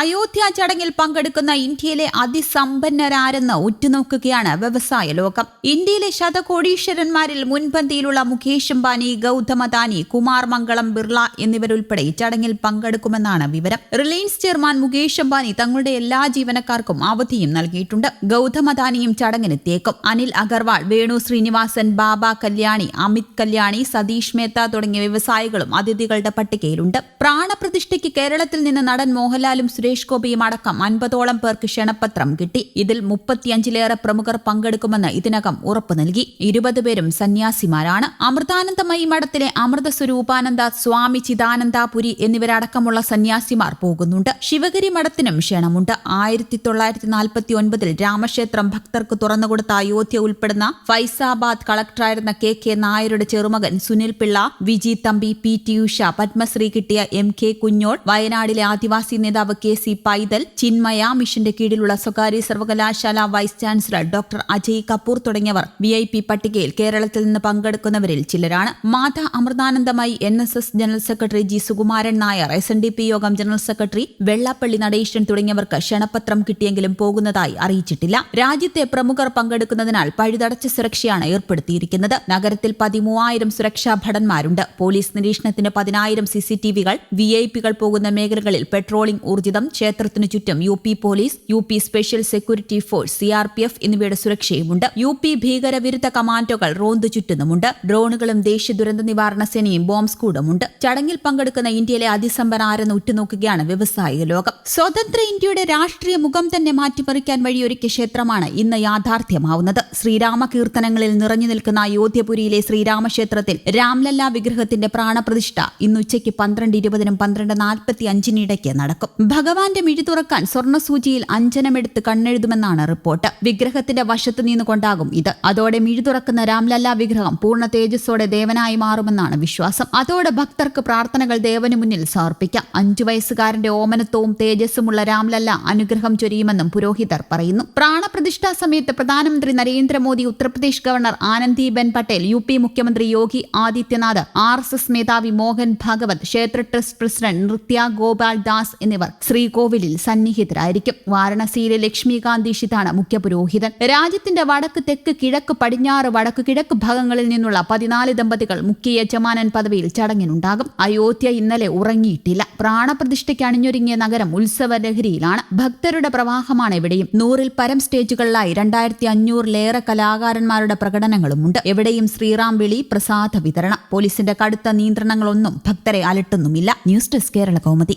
അയോധ്യ ചടങ്ങിൽ പങ്കെടുക്കുന്ന ഇന്ത്യയിലെ അതിസമ്പന്നരാരെന്ന് ഉറ്റുനോക്കുകയാണ് വ്യവസായ ലോകം. ഇന്ത്യയിലെ ശതകോടീശ്വരന്മാരിൽ മുൻപന്തിയിലുള്ള മുകേഷ് അംബാനി ഗൗതം അദാനി കുമാർ മംഗളം ബിർള എന്നിവരുൾപ്പെടെ ചടങ്ങിൽ പങ്കെടുക്കുമെന്നാണ് വിവരം. റിലയൻസ് ചെയർമാൻ മുകേഷ് അംബാനി തങ്ങളുടെ എല്ലാ ജീവനക്കാർക്കും അവധിയും നൽകിയിട്ടുണ്ട്. ഗൗതം അദാനിയും ചടങ്ങിനെത്തിയേക്കും അനിൽ അഗർവാൾ വേണു ശ്രീനിവാസൻ ബാബ കല്യാണി അമിത് കല്യാണി സതീഷ് മേത്ത തുടങ്ങിയ വ്യവസായികളും അതിഥികളുടെ പട്ടികയിലുണ്ട്. പ്രാണപ്രതിഷ്ഠയ്ക്ക് കേരളത്തിൽ നിന്ന് നടൻ മോഹൻലാലും സുരേഷ് ഗോപിയും അടക്കം അൻപതോളം പേർക്ക് ക്ഷണപത്രം കിട്ടി. ഇതിൽ മുപ്പത്തിയഞ്ചിലേറെ പ്രമുഖർ പങ്കെടുക്കുമെന്ന് ഇതിനകം ഉറപ്പു നൽകി. ഇരുപത് പേരും സന്യാസിമാരാണ്. അമൃതാനന്ദമയി മഠത്തിലെ അമൃത സ്വരൂപാനന്ദ സ്വാമി ചിദാനന്ദപുരി എന്നിവരടക്കമുള്ള സന്യാസിമാർ പോകുന്നുണ്ട്. ശിവഗിരി മഠത്തിനും ക്ഷണമുണ്ട്. ആയിരത്തി തൊള്ളായിരത്തി നാൽപ്പത്തി ഒൻപതിൽ രാമക്ഷേത്രം ഭക്തർക്ക് തുറന്നുകൊടുത്ത അയോധ്യ ഉൾപ്പെടുന്ന ഫൈസാബാദ് കളക്ടറായിരുന്ന കെ കെ നായരുടെ ചെറുമകൻ സുനിൽ പിള്ള വിജി തമ്പി പി ടി ഉഷ പത്മശ്രീ കിട്ടിയ എം കെ കുഞ്ഞോൾ വയനാടിലെ ആദിവാസി നേതാവ് കെ സി പൈതൽ ചിന്മയ മിഷന്റെ കീഴിലുള്ള സ്വകാര്യ സർവകലാശാല vice chancellor doctor Ajay Kapoor തുടങ്ങിയവർ വി ഐ പി പട്ടികയിൽ കേരളത്തിൽ നിന്ന് പങ്കെടുക്കുന്നവരിൽ ചിലരാണ്. Mata Amritanandamayi N S S general secretary G. Sukumaran Nair S N D P യോഗം ജനറൽ സെക്രട്ടറി വെള്ളാപ്പള്ളി നടേശൻ തുടങ്ങിയവർക്ക് ക്ഷണപത്രം കിട്ടിയെങ്കിലും പോകുന്നതായി അറിയിച്ചിട്ടില്ല. രാജ്യത്തെ പ്രമുഖർ പങ്കെടുക്കുന്നതിനാൽ പഴുതടച്ച സുരക്ഷയാണ് ഏർപ്പെടുത്തിയിരിക്കുന്നത്. നഗരത്തിൽ പതിമൂവായിരം സുരക്ഷാ ഭടന്മാരുണ്ട്. പോലീസ് നിരീക്ഷണത്തിന് പതിനായിരം സി സി ടി വികൾ വി ഐ പികൾ പോകുന്ന മേഖലകളിൽ പെട്രോളിംഗ് ഊർജിതം ക്ഷേത്രത്തിനു ചുറ്റും U P police U P special security force C R P F എന്നിവയുടെ സുരക്ഷയുമുണ്ട്. യു പി ഭീകരവിരുദ്ധ കമാൻഡോകൾ റോന്തു ചുറ്റുന്നുമുണ്ട്. ഡ്രോണുകളും ദേശീയ ദുരന്ത നിവാരണ സേനയും ബോംബ് സ്ക്വാഡുമുണ്ട് ചടങ്ങിൽ പങ്കെടുക്കുന്ന ഇന്ത്യയിലെ അതിസമ്പനാരെന്ന് ഉറ്റുനോക്കുകയാണ് വ്യവസായിക ലോകം. സ്വതന്ത്ര ഇന്ത്യയുടെ രാഷ്ട്രീയ മുഖം തന്നെ മാറ്റിമറിക്കാൻ വഴിയൊരുക്കിയ ക്ഷേത്രമാണ് ഇന്ന് യാഥാർത്ഥ്യമാവുന്നത്. ശ്രീരാമ കീർത്തനങ്ങളിൽ നിറഞ്ഞു നിൽക്കുന്ന അയോധ്യപുരിയിലെ ശ്രീരാമക്ഷേത്രത്തിൽ രാംലല്ല വിഗ്രഹത്തിന്റെ പ്രാണപ്രതിഷ്ഠ ഇന്ന് ഉച്ചയ്ക്ക് പന്ത്രണ്ട് ഇരുപതിനും പന്ത്രണ്ട് നാൽപ്പത്തി അഞ്ചിനിടയ്ക്ക് നടക്കും. ഭഗവാന്റെ മിഴി തുറക്കാൻ സ്വർണസൂചിയിൽ അഞ്ജനമെടുത്ത് കണ്ണെഴുതുമെന്നാണ് റിപ്പോർട്ട്. വിഗ്രഹത്തിന്റെ വശത്ത് നിന്നുകൊണ്ടാകും ഇത്. അതോടെ മിഴി തുറക്കുന്ന രാംലല്ല വിഗ്രഹം പൂർണ തേജസ്സോടെ ദേവനായി മാറുമെന്നാണ് വിശ്വാസം. അതോടെ ഭക്തർക്ക് പ്രാർത്ഥനകൾ ദേവന് മുന്നിൽ സമർപ്പിക്കാം. അഞ്ചു വയസ്സുകാരന്റെ ഓമനത്വവും തേജസ്സുമുള്ള രാംലല്ല അനുഗ്രഹം ചൊരിയുമെന്നും പുരോഹിതർ പറയുന്നു. പ്രാണപ്രതിഷ്ഠാ സമയത്ത് പ്രധാനമന്ത്രി Narendra Modi Uttar Pradesh governor Anandiben Patel U P മുഖ്യമന്ത്രി Yogi Adityanath R S S മേധാവി മോഹൻ ഭാഗവത് ക്ഷേത്ര ട്രസ്റ്റ് പ്രസിഡന്റ് നൃത്യ ഗോപാൽ ദാസ് എന്നിവർ ശ്രീകോവിലിൽ സന്നിഹിതരായിരിക്കും. വാരണസിയിലെ ലക്ഷ്മികാന്ത് മുഖ്യ പുരോഹിതൻ. രാജ്യത്തിന്റെ വടക്ക് തെക്ക് കിഴക്ക് പടിഞ്ഞാറ് വടക്ക് കിഴക്ക് ഭാഗങ്ങളിൽ നിന്നുള്ള പതിനാല് ദമ്പതികൾ മുഖ്യ യജമാനൻ പദവിയിൽ ചടങ്ങിനുണ്ടാകും. അയോധ്യ ഇന്നലെ ഉറങ്ങിയിട്ടില്ല. പ്രാണപ്രതിഷ്ഠയ്ക്ക് അണിഞ്ഞൊരുങ്ങിയ നഗരം ഉത്സവ ലഹരിയിലാണ് ഭക്തരുടെ പ്രവാഹമാണ് എവിടെയും. നൂറിൽ പരം സ്റ്റേജുകളിലായി രണ്ടായിരത്തി അഞ്ഞൂറിലേറെ കലാകാരന്മാരുടെ പ്രകടനങ്ങളുമുണ്ട്. എവിടെയും ശ്രീറാം വിളി പ്രസാദ വിതരണം. പോലീസിന്റെ കടുത്ത നിയന്ത്രണങ്ങളൊന്നും ഭക്തരെ അലട്ടുന്നുമില്ല. News desk Kerala Kaumudi.